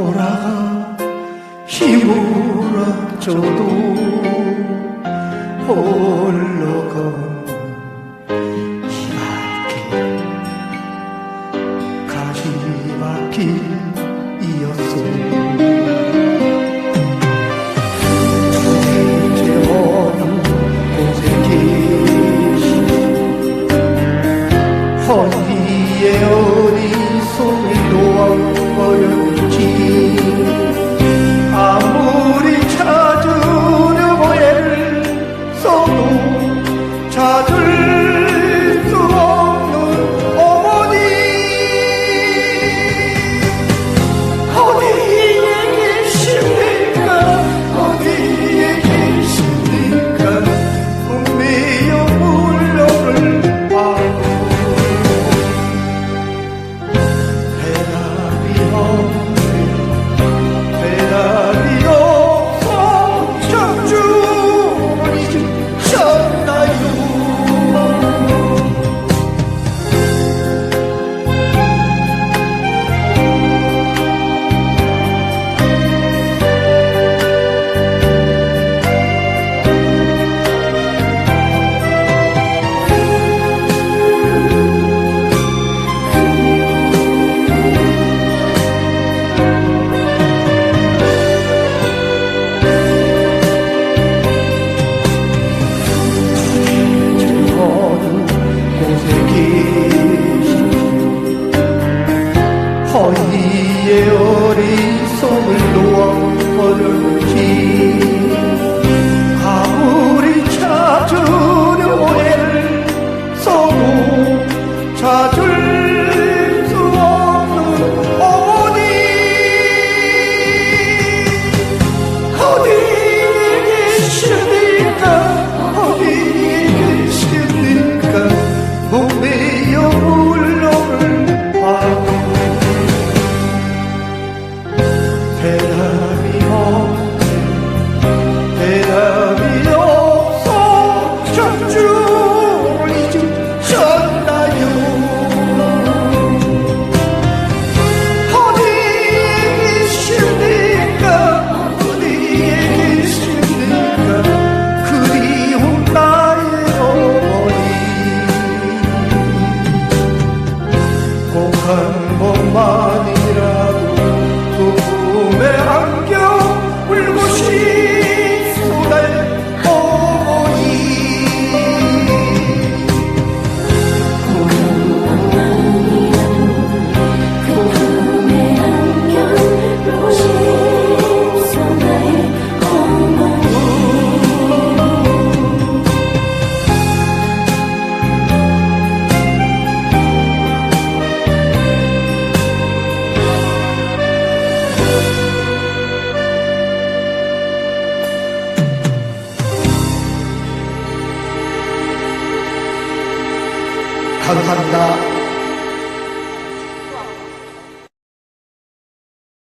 돌아가 힘을 얻어도 홀로 걷는 희망길 가시밭길이었어 yo, no, 감사합니다.